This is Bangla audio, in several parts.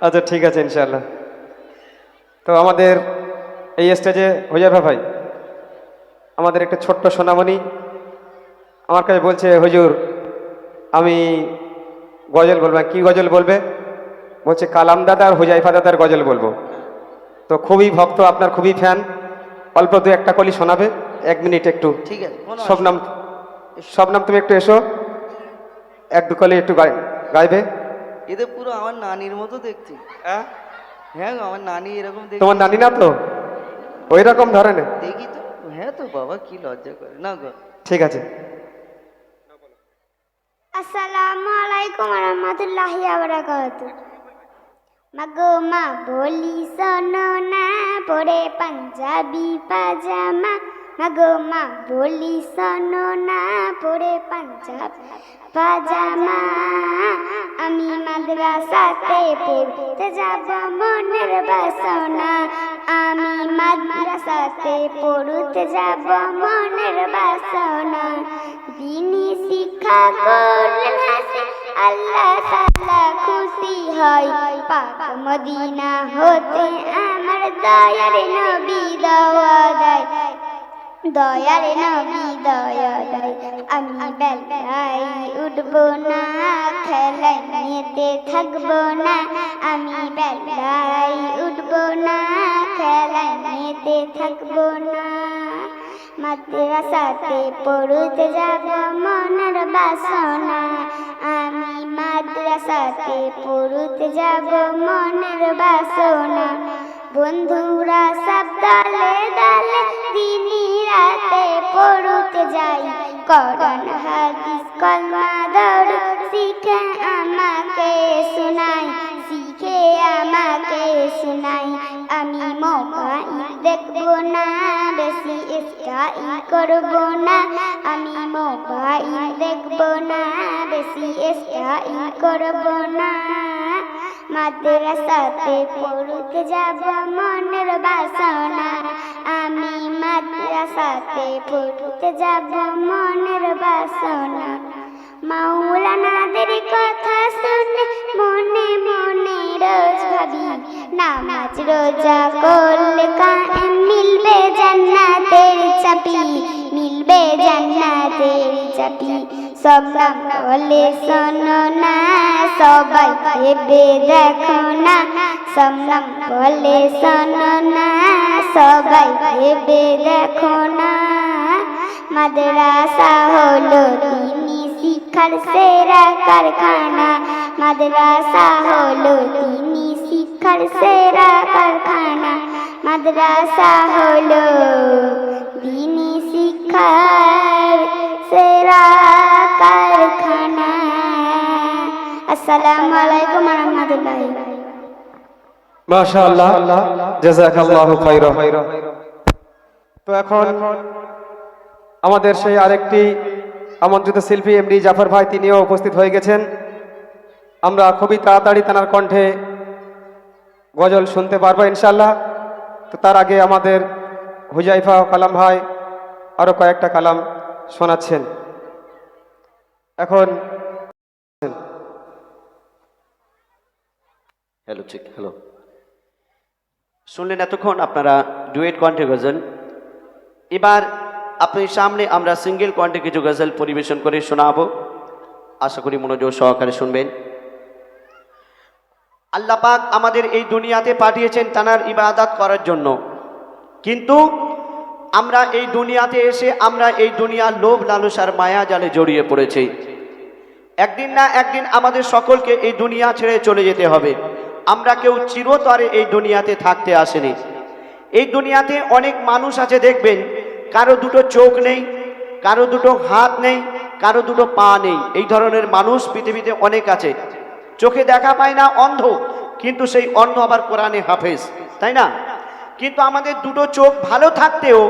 আচ্ছা ঠিক আছে ইনশাল্লাহ তো আমাদের এই স্টেজে হুজাফা ভাই আমাদের একটা ছোট্ট সোনামণি আমার কাছে বলছে হুজুর আমি গজল বলব। কি গজল বলবে? বলছে কালাম দাদা আর হুজাইফা দাদার গজল বলব। তো খুবই ভক্ত আপনার খুবই ফ্যান অল্প দু একটা কলি শোনাবে এক মিনিট একটু। ঠিক আছে সব নাম সব নাম তুমি একটু এসো। এক দু কলি একটু গাই- গাইবে। এদের পুরো আমার নানির মতো দেখছি হ্যাঁ? হ্যাঁ আমার নানি এরকম দেখি তোমার নানি না তো? ওই রকম ধরনের? দেখি তো। হ্যাঁ তো বাবা কি লজ্জা করে। না গো। ঠিক আছে। আসসালামু আলাইকুম রহমতুল্লাহি আবরাকাত মাগো মা বলি শোনো না পরে পাঞ্জাবি পাজামা মাগো মা বলি, শোনো না পরে পাঞ্জাবি পাজামা। আমি মাদ্রাসাতে পড়তে যাব, মনের বাসনা। আমি মাদ্রাসাতে পড়তে যাব, মনের বাসনা। দিনী শিক্ষা করলেন হাসি আল্লাহ তাআলা খুশি হয়। পাক মদিনা হতে আমার দয়ার নবী দেয়। দয়ার নবী দয়া আমি বেলায় উঠবো না, খেলায় নিতে থাকব না, আমি বেলায় উঠবো না, খেলায় নিতে থাকব না। মাদ্রাসাতে পড়তে যাব মনের বাসনা, আমি মাদ্রাসাতে পড়তে যাব মনের বাসনা। বন্ধুরা সব দলে দলে দিনী রাতে পড়তে যাই। করন হাদিস কলমা দৌড় শিখে আমাকে শোনাই, শিখে আমাকে শোনাই। আমি মোবাইল দেখব না, বেশি স্টাইল করব না। আমি মোবাইল দেখব না, বেশি স্টাইল করব না। মাদ্রাসাতে পড়তে যাব মনের বাসনা। আমি মাদ্রাসাতে পড়তে যাব মনের বাসনা। মাওলানাদের কথা শুনে মনে মনে রোজ ভাবি, নামাজ রোজা করলে কায়েম মিলবে জান্নাতের চাপি মিলবে জান্নাতের চাপি সব নাম বলে শোনো না, সবাই ভেবে দেখো না। সব নাম বলে শোনো না। সবাই ভেবে দেখো না। মাদ্রাসা হলো তিনি শিক্ষার সেরা কারখানা। মাদ্রাসা হলো তিনি শিক্ষার সেরা কারখানা। মাদ্রাসা হলো দিনী শিক্ষার সেরা কারখানা। আসসালামু আলাইকুম রহমতুল্লাহ মাশাআল্লাহ, জাযাকাল্লাহু খাইরা তো এখন আমাদের সেই আরেকটি আমন্ত্রিত শিল্পী এমডি জাফর ভাই, তিনিও উপস্থিত হয়ে গেছেন। আমরা খুবই তাড়াতাড়ি তার কণ্ঠে গজল শুনতে পারব ইনশাল্লাহ তো তার আগে আমাদের হুজাইফা কালাম ভাই আরও কয়েকটা কালাম শোনাচ্ছেন। এখন হ্যালো ঠিক হ্যালো শুনলেন এতক্ষণ আপনারা ডুয়েট কণ্ঠে গজল। এবার আপনার সামনে আমরা সিঙ্গেল কণ্ঠে কিছু গজল পরিবেশন করে শোনাবো। আশা করি মনোযোগ সহকারে শুনবেন। আল্লাহ পাক আমাদের এই দুনিয়াতে পাঠিয়েছেন তানার ইবাদত করার জন্য। কিন্তু আমরা এই দুনিয়াতে এসে আমরা এই দুনিয়ার লোভ লালসার মায়া জালে জড়িয়ে পড়েছি। একদিন না একদিন আমাদের সকলকে এই দুনিয়া ছেড়ে চলে যেতে হবে। আমরা কেউ চিরতরে এই দুনিয়াতে থাকতে আসেনি। এই দুনিয়াতে অনেক মানুষ আছে, দেখবেন, কারও দুটো চোখ নেই, কারও দুটো হাত নেই, কারও দুটো পা নেই। এই ধরনের মানুষ পৃথিবীতে অনেক আছে। চোখে দেখা পায় না, অন্ধ, কিন্তু সেই অন্ধ আবার কোরআনে হাফেজ, তাই না? কিন্তু আমাদের দুটো চোখ ভালো থাকতেও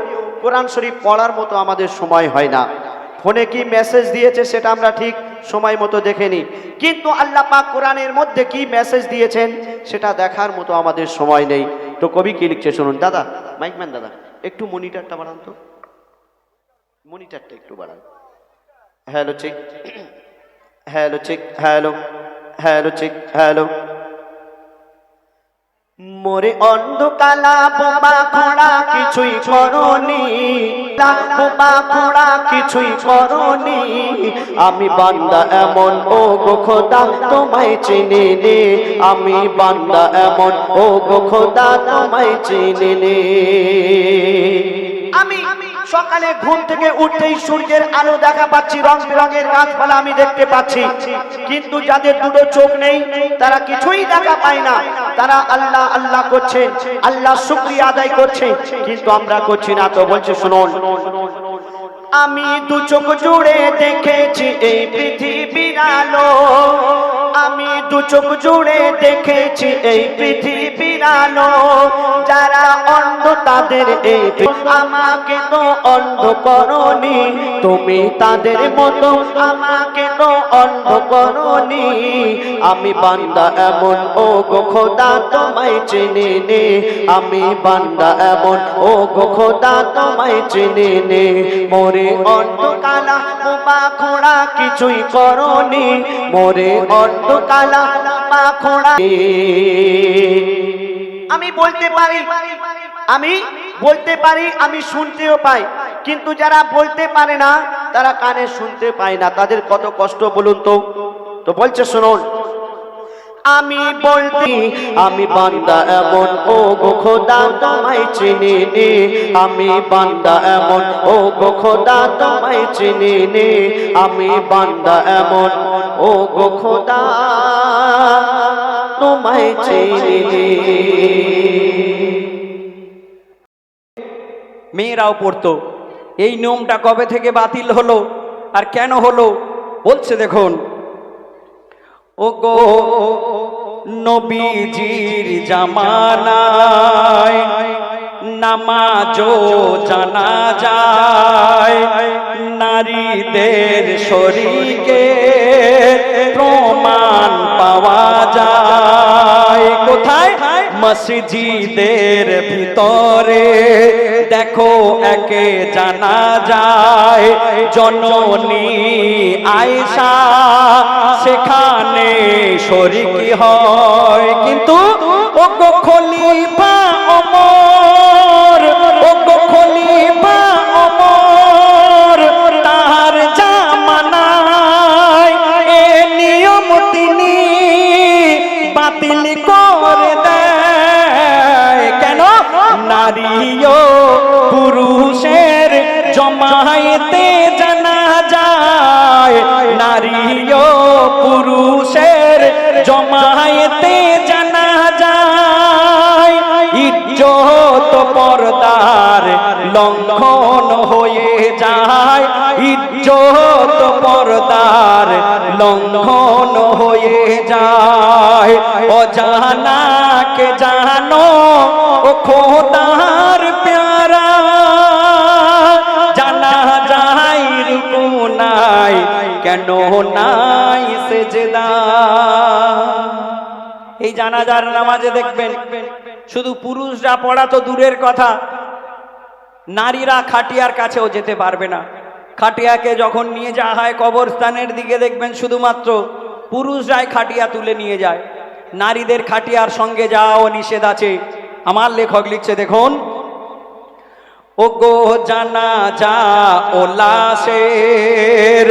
কোরআন শরীফ পড়ার মতো আমাদের সময় হয় না। ফোনে কি মেসেজ দিয়েছে সেটা আমরা ঠিক সময় মতো দেখেনি কিন্তু আল্লাহ পাক কোরআনের মধ্যে কি মেসেজ দিয়েছেন সেটা দেখার মতো আমাদের সময় নেই। তো কবি কি লিখছে শুনুন? দাদা মাইকম্যান দাদা, একটু মনিটরটা বাড়ান তো। মনিটরটা একটু বাড়ান। Hello, check. Hello check. Hello. Hello, check. Hello. মোরে অন্ধকালা বোমা খোড়া কিছুই করনি। বোমা খোড়া কিছুই করনি। আমি বান্দা এমন ও গো খোদা, তোমায় চিনি আমি বান্দা এমন ও গো খোদা, তোমায় চিনি নে আমি সকালে ঘুম থেকে উঠতেই সূর্যের আলো দেখা পাচ্ছি, রং বেরঙের গাছপালা আমি দেখতে পাচ্ছি। কিন্তু যাদের দুটো চোখ নেই, তারা কিছুই দেখা পায় না। তারা আল্লাহ আল্লাহ করছে আল্লাহ শুক্রিয়া আদায় করছে। কিন্তু আমরা করছি না তো, বলছে শুনুন। আমি দু চোখ জুড়ে দেখেছি এই পৃথিবীর আলো। আমি দু চোখ জুড়ে দেখেছি এই পৃথিবীর আলো যারা অন্ধ তাদের এই আমাকে তো অন্ধ করনি। তুমি তাদের মতো আমাকে তো অন্ধ করনি। আমি বান্দা এমন ও গো খোদা তোমায় চিনি নে। আমি বান্দা এমন ও গো খোদা তোমায় চিনি নে। মোরে অন্ধকালা বোবা খোড়া কিছুই করনি। মোরে অন্ধকালা বোবা খোড়া আমি বলতে পারি, আমি বলতে পারি, আমি শুনতেও পাই। কিন্তু যারা বলতে পারে না, তারা কানে শুনতে পায় না। তাদের কত কষ্ট বলুন তো? তো বলছে, শুনুন। আমি বলতি আমি বান্দা এমন ও গো খোদা তোমায় চিনি নে। আমি বান্দা এমন ও গো খোদা তোমায় চিনি নে। আমি বান্দা এমন ও গো খোদা। তোমায় মেয়েরাও পড়তো, এই নিয়মটা কবে থেকে বাতিল হলো আর কেন হলো বলছে দেখুন। ও গো নবীজির জামানায় নামাজও জানা যায়, নারীদের শরীকে প্রমাণ মসজিদের ভিতরে দেখো একে জানা যায়, জননী আয়সা সেখানে শরিকি হয়। কিন্তু ও গো খলিফা অমর ও গো খলিফা অমর তার জামানায় এ নিয়ম তিনি বাতিল নারীও পুরুষের জমায়েতে জানা যায়, নারীও পুরুষের জমায়েতে জানা যায়। ইজ্জত পর্দার লঙ্ঘন হয়ে যায়, ইজ্জত পর্দার লঙ্ঘন হয়ে যায়। অজানাকে জানো ও খোদার কেন নাই সেজদা। এই জানাজার নামাজে দেখবেন, শুধু পুরুষরা পড়া তো দূরের কথা, নারীরা খাটিয়ার কাছেও যেতে পারবে না। খাটিয়াকে যখন নিয়ে যাওয়া হয় কবরস্থানের দিকে দেখবেন শুধুমাত্র পুরুষরাই খাটিয়া তুলে নিয়ে যায়। নারীদের খাটিয়ার সঙ্গে যাওয়াও নিষেধ আছে। আমার লেখক লিখছে, দেখুন ও গো জানা যা ও লাশের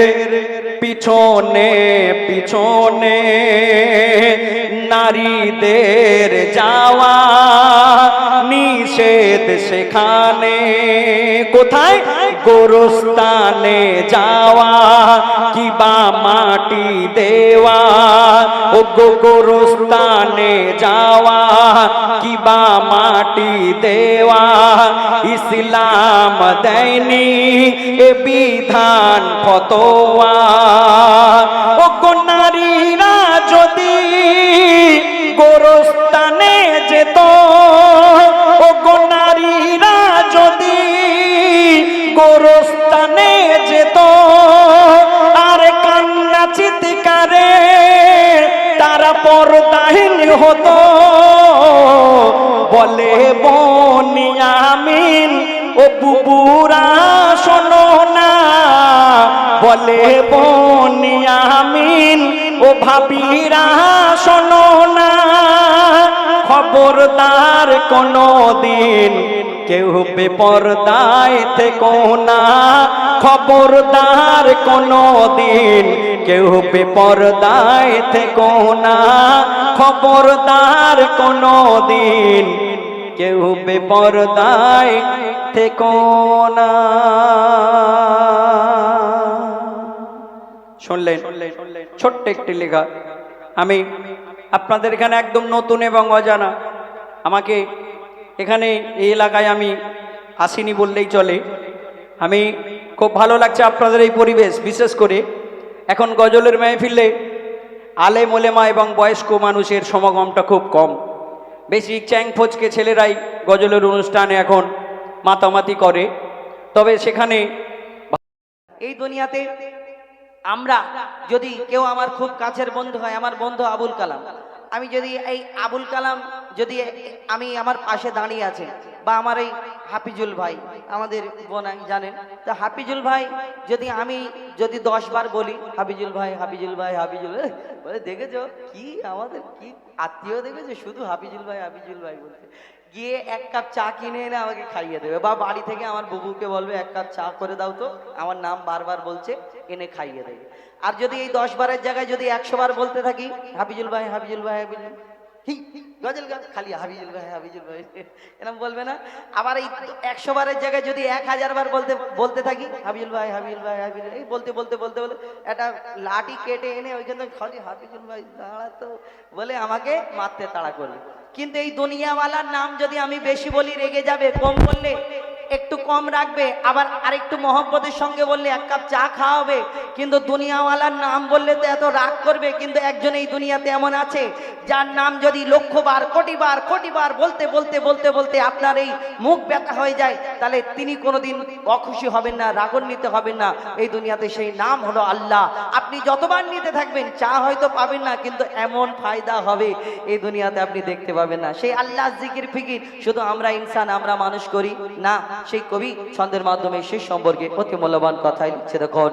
পিছনে পিছনে নারীদের যাওয়া নিষেধ সেখানে। কোথায়? গোরস্থানে যাওয়া, কিবা মাটি দেওয়া। ও গো গোরস্থানে যাওয়া। মাটি দেওয়া ইসলাম দেয়নি, এ বিধান ফতোয়া। ও নারীরা যদি গোরস্থানে যেত ও নারীরা যদি গোরস্থানে যেত, আর কান্না চিৎকারে তারা পর্দাহীন হতো। বলে বনিয়ামিন ও বুবুরা শোনো না। বলে বনিয়ামিন ও ভাবিরা খবরদার কোনো দিন কেউ বেপরদায় থেকো না। খবরদার কোনো দিন কেউ বেপরদায় থেকো না। খবরদার কোনো দিন কেউ বেপরদায় থেকো না। শুনলেন, ছোট্ট একটি লেখা। আমি আপনাদের এখানে একদম নতুন এবং অজানা। আমাকে এখানে এই এলাকায় আমি আসিনি বললেই চলে। আমি খুব ভালো লাগছে আপনাদের এই পরিবেশ, বিশেষ করে এখন গজলের মেহফিলে আলে মোলেমা এবং বয়স্ক মানুষের সমাগমটা খুব কম। বেশি চ্যাং ফচকে ছেলেরাই গজলের অনুষ্ঠানে এখন মাতামাতি করে। তবে সেখানে এই দুনিয়াতে আমরা যদি কেউ আমার খুব কাছের বন্ধু হয়, আমার বন্ধু আবুল কালাম। আমি যদি এই আবুল কালাম যদি আমি আমার পাশে দাঁড়িয়ে আছে, বা আমার এই হাফিজুল ভাই, আমাদের বোনাই জানেন, তো হাফিজুল ভাই যদি আমি যদি দশ বার বলি, হাফিজুল ভাই হাফিজুল ভাই, হাফিজুল বলে, দেখেছ কি আমাদের, কি আত্মীয় দেখেছ? শুধু হাফিজুল ভাই হাফিজুল ভাই বলছে। গিয়ে এক কাপ চা কিনে এনে আমাকে খাইয়ে দেবে। বা বাড়ি থেকে আমার বুবুকে বলবে, এক কাপ চা করে দাও তো। আমার নাম বারবার বলছে, এনে খাইয়ে দেবে। আর যদি এই দশ বারের জায়গায় যদি একশো বার বলতে থাকি, হাফিজুল ভাই হাফিজুল ভাই, হাফিজুল খালি হাফিজুল ভাই হাফিজুল ভাই। বলবে না। আবার এই জায়গায় যদি এক হাজার বার বলতে বলতে থাকি, হাফিজুল ভাই হাফিজুল ভাই বলতে বলতে বলতে একটা লাঠি কেটে এনে খালি ভাই বলে আমাকে মারতে তাড়া করবে। কিন্তু এই দুনিয়াওয়ালার নাম যদি আমি বেশি বলি রেগে যাবে, কম বললে একটু কম রাখবে, আবার আরেকটু মহব্বতের সঙ্গে বললে এক কাপ চা খাওয়াবে। কিন্তু দুনিয়াওয়ালার নাম বললে তো এত রাগ করবে, কিন্তু একজন এই দুনিয়াতে এমন আছে, যার নাম যদি লক্ষ বার কোটি বার কোটি বার বলতে বলতে বলতে বলতে আপনার এই মুখ ব্যথা হয়ে যায়, তাহলে তিনি কোনোদিন অখুশি হবেন না, রাগান্বিত হবেন না। এই দুনিয়াতে সেই নাম হলো আল্লাহ। আপনি যতবার নিতে থাকবেন, চা হয়তো পাবেন না, কিন্তু এমন ফায়দা হবে এই দুনিয়াতে আপনি দেখতে পাবেন না। সেই আল্লাহ জিকির, ফিকির শুধু আমরা ইনসান, আমরা মানুষ করি না। সেই কবি ছন্দের মাধ্যমে সে সম্পর্কে অতি মূল্যবান কথাই লিখছে দেখুন।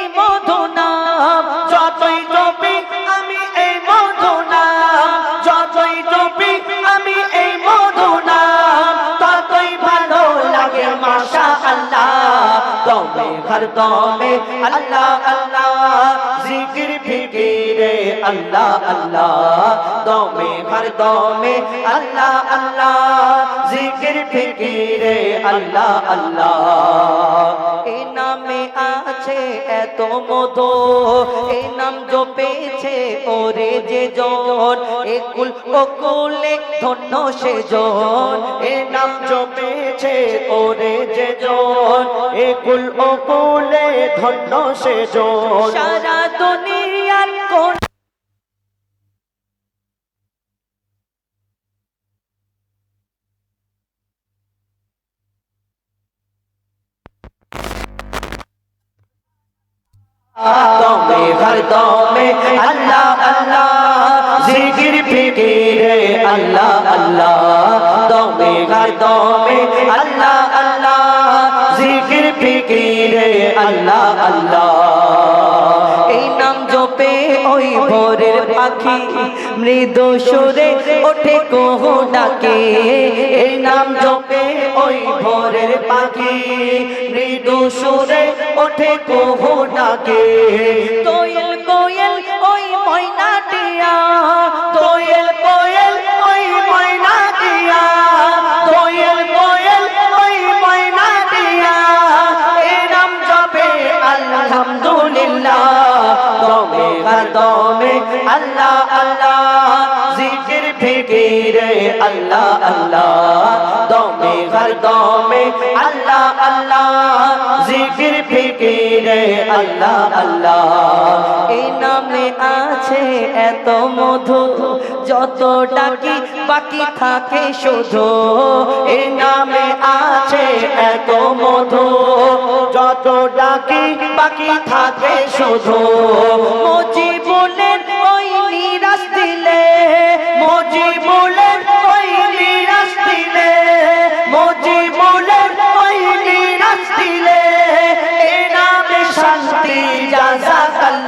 দমে ঘর দমে, আল্লাহ আল্লাহ, জিকির, ফিকিরে, আল্লাহ আল্লাহ, দমে ঘর দমে, আল্লাহ আল্লাহ, জিকির, ফিকিরে, আল্লাহ আল্লাহ। এই নামে আছে এত মধু, এই নাম জপেছে ওরে যে জন একুল অকুলে ধন্য সে জন। এ নাম জপেছে ওরে যে জন একুল অকুলে ধন্য সে জন। সারা দুনিয়ার কোন দমে হর দমে আল্লাহ আল্লাহ। জিকির ফিকিরে আল্লাহ আল্লাহ। হর দমে আল্লাহ আল্লাহ। জিকির, ফিকিরে, আল্লাহ আল্লাহ। এই নাম জপে ওই ভোরের পাখি, মৃদু সুরে ওঠে কোহ ডাকে এই নাম জপে ওই ভোরের পাখি, মৃদু সুরে ওঠে কোহ ডাকে তোয়েল কোয়েল, ওই ময়না দমে আল্লাহ আল্লাহ জিকির ফিকিরে আল্লাহ আল্লাহ দমে হর আল্লাহ আল্লাহ। জিকির, ফিকিরে, আল্লাহ আল্লাহ। এই নামে আছে এত মধু, যত ডাকি বাকি থাকে শুধু। এই নামে আছে এত মধু, যত ডাকি বাকি থাকে শুধু। মজিবুলের ওই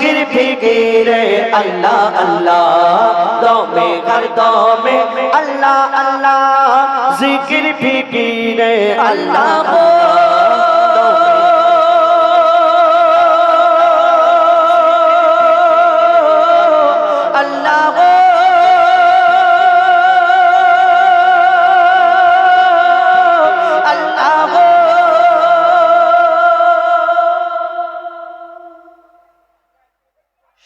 জিকির ফিকিরে আল্লাহ আল্লাহ। দমে ঘর দমে আল্লাহ আল্লাহ। জিকির ফিকিরে আল্লাহ আল্লাহ।